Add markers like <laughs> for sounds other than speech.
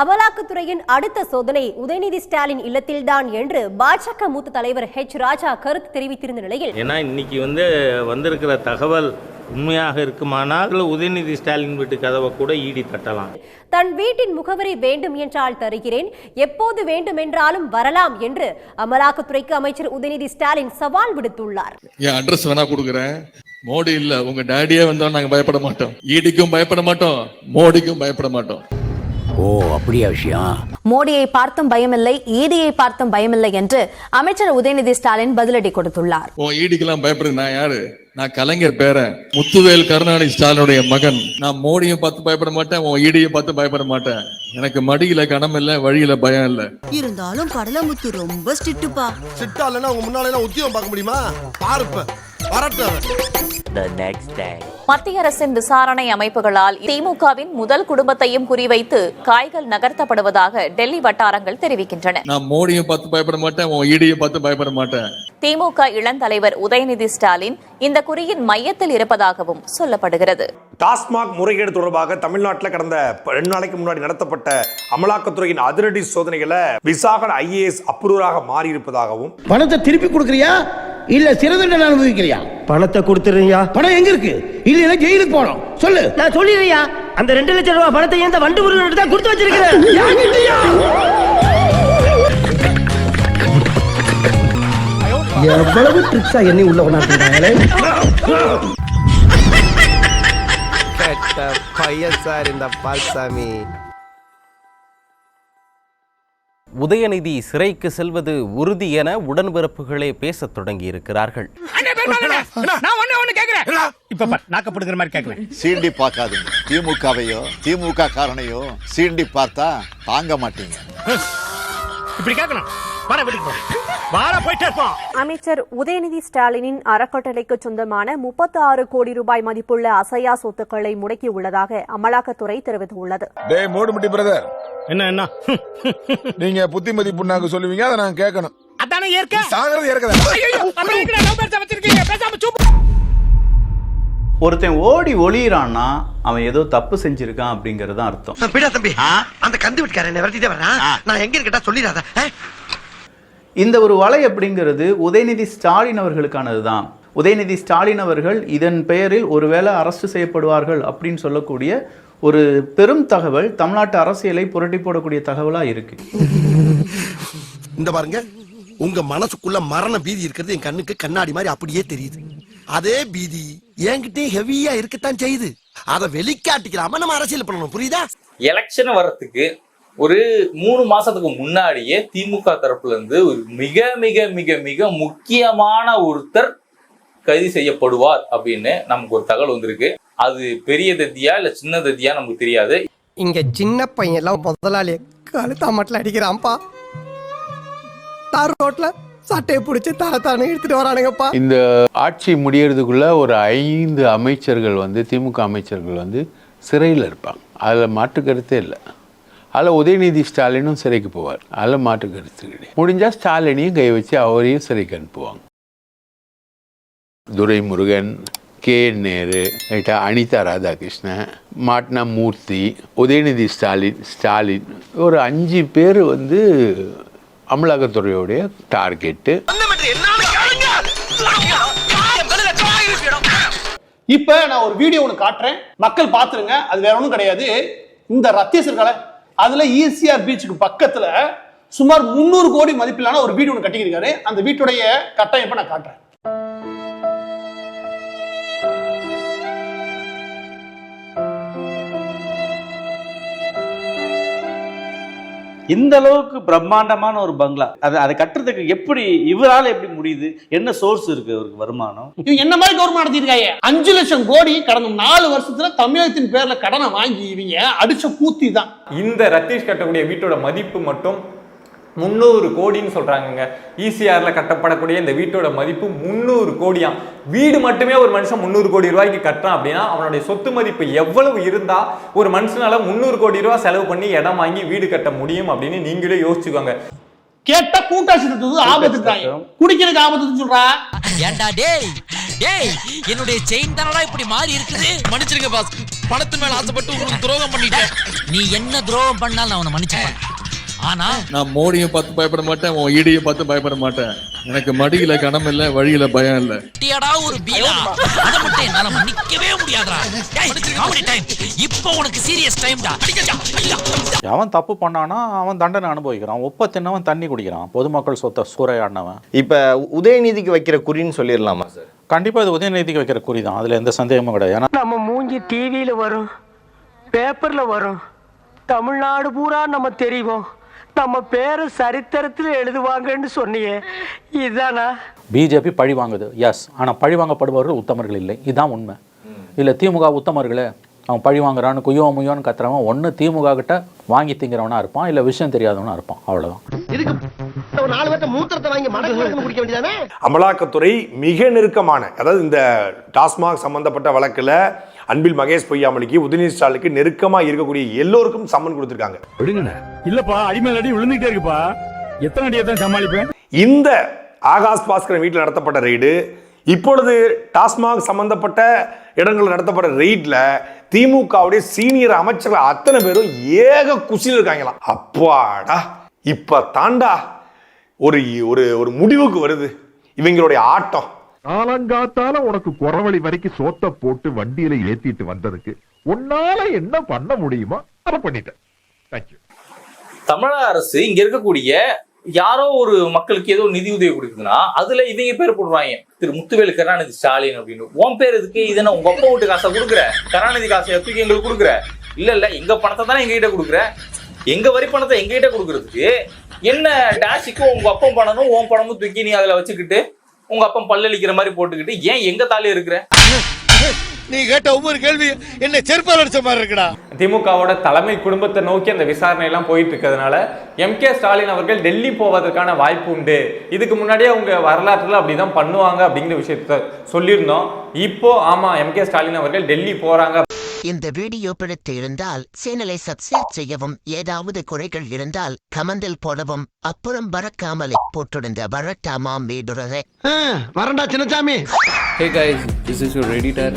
அமலாக்கத்துறையின் அடுத்த சோதனை உதயநிதி ஸ்டாலின் இல்லத்தில்தான் என்று பாஜக மூத்த தலைவர் ஹெச் ராஜா கருத்து தெரிவித்திருந்த நிலையில் ஏன்னா இன்னைக்கு வந்து வந்திருக்கிற தகவல் உண்மையாக இருக்குமானால் உதயநிதி ஸ்டாலின் வீட்டு கதவை கூட ஈடி தட்டலாம். தன் வீட்டின் முகவரி வேண்டும் என்றால் தருகிறேன் எப்போது வேண்டுமென்றாலும் வரலாம் என்று அமலாக்கத்துறைக்கு அமைச்சர் உதயநிதி ஸ்டாலின் சவால் விடுத்துள்ளார். என் அட்ரஸ் வேணா கொடுக்குறேன். மோடி இல்ல உங்க டேடியே வந்தா நாங்க பயப்பட மாட்டோம். ஈடிக்கும் பயப்பட மாட்டோம் மோடிக்கும் பயப்பட மாட்டோம். ஓ அப்படியா விஷயம்? மோடியை பார்த்தும் பயமில்லை ஈடியை பார்த்தும் பயமில்லை என்று அமைச்சர் உதயநிதி ஸ்டாலின் பதிலடி கொடுத்துள்ளார். ஓ ஈடிக்கெல்லாம் பயப்படுறது நான் யாரு? நான் கலைஞர் பேரன். முத்துவேல் கருணாநிதி ஸ்டாலினுடைய மகன். நான் மோடியும் பார்த்து பயப்பட மாட்டேன் உன் ஈடியை பார்த்து பயப்பட மாட்டேன். எனக்கு மடியில கணம் இல்ல வழியில பயம் இல்ல. இருந்தாலும் கடலமுத்து ரொம்ப ஸ்ட்ரிக்ட்டுப்பா. சிட்டா இல்லைன்னா உங்க முன்னால எல்லாம் உத்தியோகம் பார்க்க முடியுமா? பாருப்ப வரட்டும். அவன். த நெக்ஸ்ட் டே மத்திய அரசின் விசாரணை அமைப்புகளால் திமுகவின் முதல் குடும்பத்தையும் குறிவைத்து காய்கள் நகர்த்தப்படுவதாக டெல்லி வட்டாரங்கள் தெரிவிக்கின்றன. நான் மோடியும் பார்த்து பயப்பட மாட்டேன் உன் ஈடியை பார்த்து பயப்பட மாட்டேன். திமுக இளந்தலைவர் உதயநிதி ஸ்டாலின் இந்த குறியின் மையத்தில் இருப்பதாகவும் சொல்லப்படுகிறது. டாஸ்மாக் முறைகேடு தொடர்பாக தமிழ்நாட்டில் கடந்த ரெண்டு நாளைக்கு முன்னாடி நடத்தப்பட்ட அமலாக்கத்துறையின் அதிரடி சோதனைகளை விசாகன் ஐஏஎஸ் அப்ரூவராக மாறி இருப்பதாகவும் பணத்தை திருப்பி கொடுக்குறியா? இல்ல சிறை தண்டனை அனுபவிக்கிறியா பணத்தை கொடுத்துருயா பணம் எங்க இருக்கு? இல்லைன்னா ஜெயிலுக்கு போனோம் சொல்லு. நான் சொல்லிடுறியா? அந்த ரெண்டு லட்சம் ரூபாய் பணத்தை எந்த வண்டு முருகன் தான் கொடுத்து வச்சிருக்கிறேன்? எவ்வளவு ட்ரிக்ஸா என்னை உள்ள கொண்டாடுறாங்களே பையன் சார் இந்த பால்சாமி. உதயநிதி சிறைக்கு செல்வது உறுதி என உடன்பிறப்புகளே பேசத் தொடங்கியிருக்கிறார்கள். சீண்டி பார்க்காதீங்க. திமுகவையோ திமுக காரணையோ சீண்டி பார்த்தா தாங்க மாட்டீங்க. இப்படி கேட்கணும். வர வீட்டுக்கு போ. வார போயிட்டே இருப்போம். அமைச்சர் உதயநிதி ஸ்டாலினின் அறக்கட்டளைக்கு சொந்தமான முப்பத்தி ஆறு கோடி ரூபாய் மதிப்புள்ள அசையா சொத்துக்களை முடக்கியுள்ளதாக அமலாக்கத்துறை தெரிவித்துள்ளது. டேய் பிரதர். என்ன என்ன? நீங்க புத்திமதி புண்ணாக்கு சொல்லுவீங்க அதை நான் கேட்கணும். அதானே ஏற்க சாகிறது ஏற்கதா ஒருத்தன் ஓடி ஒளியிறான்னா அவன் ஏதோ தப்பு செஞ்சிருக்கான் அப்படிங்கறது அர்த்தம். பிடா தம்பி. அந்த கந்து விட்டுக்காரன் விரட்டிட்டே வரான் நான் எங்க இருக்கட்டா சொல்லிடாத. இந்த ஒரு வலை அப்படிங்கிறது உதயநிதி ஸ்டாலின் அவர்களுக்கானது தான் உதயநிதி ஸ்டாலின் அவர்கள் இதன் பெயரில் ஒருவேளை அரசு செய்யப்படுவார்கள் அப்படின்னு சொல்லக்கூடிய ஒரு பெரும் தகவல் தமிழ்நாட்டு அரசியலை புரட்டி போடக்கூடிய தகவலா இருக்கு. இந்த பாருங்க உங்க மனசுக்குள்ள மரண பீதி இருக்கிறது என் கண்ணுக்கு கண்ணாடி மாதிரி அப்படியே தெரியுது. அதே பீதி என்கிட்டயும் ஹெவியா இருக்கத்தான் செய்யுது. அதை வெளிக்காட்டிக்கிறாம நம்ம அரசியல் பண்ணணும். புரியுதா? எலெக்ஷன் வர்றதுக்கு ஒரு மூணு மாசத்துக்கு முன்னாடியே திமுக தரப்புல இருந்து ஒரு மிக மிக மிக மிக முக்கியமான ஒருத்தர் கைது செய்யப்படுவார் அப்படின்னு நமக்கு ஒரு தகவல் வந்திருக்கு. அது பெரிய தத்தியா இல்ல சின்ன தத்தியா நமக்கு தெரியாது. இங்க சின்ன பையன் எல்லாம் முதலாளி கழுத்தா மட்டும் அடிக்கிறான்ப்பா. தார் ரோட்ல சட்டையை பிடிச்சி தர தானே எடுத்துட்டு வரானுங்கப்பா. இந்த ஆட்சி முடியறதுக்குள்ள ஒரு ஐந்து அமைச்சர்கள் வந்து திமுக அமைச்சர்கள் வந்து சிறையில் இருப்பாங்க. அதில் மாற்று கருத்தே இல்லை. அதில் உதயநிதி ஸ்டாலினும் சிறைக்கு போவார். அதில் மாற்று கருத்து கிடையாது. முடிஞ்சால் ஸ்டாலினையும் கை வச்சு அவரையும் சிறைக்கு அனுப்புவாங்க. துரைமுருகன் கே. நேரு ரைட்டா அனிதா ராதாகிருஷ்ணன் மாட்னா மூர்த்தி உதயநிதி ஸ்டாலின் ஸ்டாலின். ஒரு அஞ்சு பேர் வந்து அமலாக்கத்துறையோடைய டார்கெட்டு. இப்ப நான் ஒரு வீடியோ ஒன்று காட்டுறேன். மக்கள் பார்த்துருங்க. அது வேற ஒன்றும் கிடையாது. இந்த ரத்தீசர்களை அதுல ஈசிஆர் பீச்சுக்கு பக்கத்துல சுமார் முந்நூறு கோடி மதிப்பிலான ஒரு வீடு ஒன்று கட்டியிருக்காரு அந்த வீட்டுடைய கட்டமைப்பை நான் காட்டுறேன். இந்த அளவுக்கு பிரம்மாண்டமான ஒரு பங்களா. அதை அதை கட்டுறதுக்கு எப்படி இவரால் எப்படி முடியுது? என்ன சோர்ஸ் இருக்கு அவருக்கு வருமானம்? இவங்க என்ன மாதிரி கவர்மெண்ட் நடத்திருக்காங்க அஞ்சு லட்சம் கோடி கடந்த நாலு வருஷத்துல தமிழகத்தின் பேர்ல கடனை வாங்கி இவங்க அடிச்ச கூத்தி தான் இந்த ரத்தீஷ் கட்டக்கூடிய வீட்டோட மதிப்பு மட்டும் முந்நூறு கோடின்னு சொல்றாங்கங்க. ஈசிஆர்ல கட்டப்படக்கூடிய இந்த வீட்டோட மதிப்பு முந்நூறு கோடியாம். வீடு மட்டுமே ஒரு மனுஷன் முந்நூறு கோடி ரூபாய்க்கு கட்டுறான் அப்படின்னா அவனுடைய சொத்து மதிப்பு எவ்வளவு இருந்தா ஒரு மனுஷனால முந்நூறு கோடி ரூபாய் செலவு பண்ணி இடம் வாங்கி வீடு கட்ட முடியும் அப்படின்னு நீங்களே யோசிச்சுக்கோங்க. கேட்டா கூட்டாட்சி தத்துவது ஆபத்துட்டாங்க குடிக்கிறதுக்கு ஆபத்துன்னு சொல்றா. ஏண்டா டேய் டேய் என்னுடைய செயின் தானடா இப்படி மாறி இருக்குது? மன்னிச்சிருங்க பாஸ் பணத்து மேல ஆசைப்பட்டு உனக்கு துரோகம் பண்ணிட்டேன். நீ என்ன துரோகம் பண்ணாலும் நான் அவனை மன்னிச்சுப்பேன். ஆனா நான் மோடியை பார்த்து பயப்பட மாட்டேன் உன் ஈடியை பார்த்து பயப்பட மாட்டேன். எனக்கு மடியில கனம் இல்ல வழியில பயம் இல்ல. டியடா ஒரு பீலா அத மட்டும் என்னால மன்னிக்கவே முடியாதுடா. காமெடி டைம் இப்போ உனக்கு சீரியஸ் டைம்டா அவன் தப்பு பண்ணானா அவன் தண்டனை அனுபவிக்கிறான். ஒப்ப தின்னவன் தண்ணி குடிக்கிறான். பொதுமக்கள் சொத்தை சூறையாடினவன். இப்ப உதயநிதிக்கு வைக்கிற குறின்னு சொல்லிடலாமா சார் கண்டிப்பா இது உதயநிதிக்கு வைக்கிற குறி தான். அதுல எந்த சந்தேகமும் கிடையாது. ஏன்னா நம்ம மூஞ்சி டிவியில வரும் பேப்பர்ல வரும். தமிழ்நாடு பூரா நம்ம தெரிவோம். நம்ம பேரு சரித்திரத்தில் எழுதுவாங்கன்னு சொன்னியே. இதானா? பிஜேபி பழி வாங்குது. எஸ் ஆனா பழி வாங்கப்படுபவர்கள் உத்தமர்கள் இல்லை. இதுதான் உண்மை. இல்ல திமுக உத்தமர்களே அவன் பழி வாங்குறான்னு குய்யோ முய்யோன்னு கத்துறவன் ஒன்று திமுக கிட்ட வாங்கி திங்கிறவனா இருப்பான் இல்லை விஷயம் தெரியாதவனா இருப்பான். அவ்வளவுதான். இதுக்கு ஒரு நாலு பேர்த்த மூத்திரத்தை வாங்கி மடக்கு <laughs> குடிக்க வேண்டியதானே? அமலாக்கத்துறை மிக நெருக்கமான அதாவது இந்த டாஸ்மாக் சம்பந்தப்பட்ட வழக்குல அன்பில் மகேஷ் பொய்யாமலிக்கு உதயநிதி ஸ்டாலினுக்கு நெருக்கமா இருக்கக்கூடிய எல்லோருக்கும் சம்மன் கொடுத்திருக்காங்க. இல்லப்பா அடிமேல் அடி விழுந்துகிட்டே இருக்குப்பா. எத்தனை அடியை தான் சமாளிப்பேன்? இந்த ஆகாஷ் பாஸ்கரன் வீட்டில் நடத்தப்பட்ட ரெய்டு இப்பொழுது டாஸ்மாக் சம்பந்தப்பட்ட இடங்களில் நடத்தப்பட்ட ரெய்ட்ல திமுகவுடைய சீனியர் அமைச்சர்கள் அத்தனை பேரும் ஏக குசியில் இருக்காங்களாம் அப்பாடா இப்ப தாண்டா ஒரு ஒரு ஒரு முடிவுக்கு வருது. இவங்களுடைய ஆட்டம். காலங்காத்தால உனக்கு குறவழி வரைக்கும் சோத்த போட்டு வண்டியில ஏத்திட்டு வந்ததுக்கு உன்னால என்ன பண்ண முடியுமோ அதை பண்ணிட்டேன். தமிழக அரசு இங்க இருக்கக்கூடிய யாரோ ஒரு மக்களுக்கு ஏதோ நிதி உதவி கொடுக்குதுன்னா அதுல இவங்க பேர் போடுவாங்க திரு முத்துவேலு கருணாநிதி ஸ்டாலின் அப்படின்னு. உன் பேர் இதுக்கு இது என்ன உங்க அப்பா வீட்டு காசை கொடுக்குற? கருணாநிதி காசை தூக்கி எங்களுக்கு கொடுக்குற? இல்ல இல்ல எங்க பணத்தை தானே எங்ககிட்ட கொடுக்குற? எங்க வரி பணத்தை எங்ககிட்ட கொடுக்கறதுக்கு என்ன டேஷுக்கு உங்க அப்பம் பணமும் உன் பணமும் தூக்கி நீ அதுல வச்சுக்கிட்டு உங்க அப்பம் பல்லளிக்கிற மாதிரி போட்டுக்கிட்டு ஏன் எங்க தாலி இருக்கிற? நீ கேட்ட ஒவ்வொரு கேள்வி என்ன செருப்பால் அடிச்ச மாதிரி இருக்குடா. திமுகவோட தலைமை குடும்பத்தை நோக்கி அந்த விசாரணை எல்லாம் போயிட்டு இருக்கிறதுனால எம் கே ஸ்டாலின் அவர்கள் டெல்லி போவதற்கான வாய்ப்பு உண்டு. இதுக்கு முன்னாடியே அவங்க வரலாற்றுல அப்படிதான் பண்ணுவாங்க அப்படிங்கிற விஷயத்த சொல்லியிருந்தோம். இப்போ ஆமா எம் கே ஸ்டாலின் அவர்கள் டெல்லி போறாங்க. இந்த வீடியோ பிடித்து இருந்தால் சேனலை சப்ஸ்கிரைப் செய்யவும் ஏதாவது குறைகள் இருந்தால் கமெண்டில் போடவும் அப்புறம் பறக்காமலே போட்டிருந்த வரட்டாமாம் வீடுறதை வரண்டா Chinnasamy hey guys this is your editor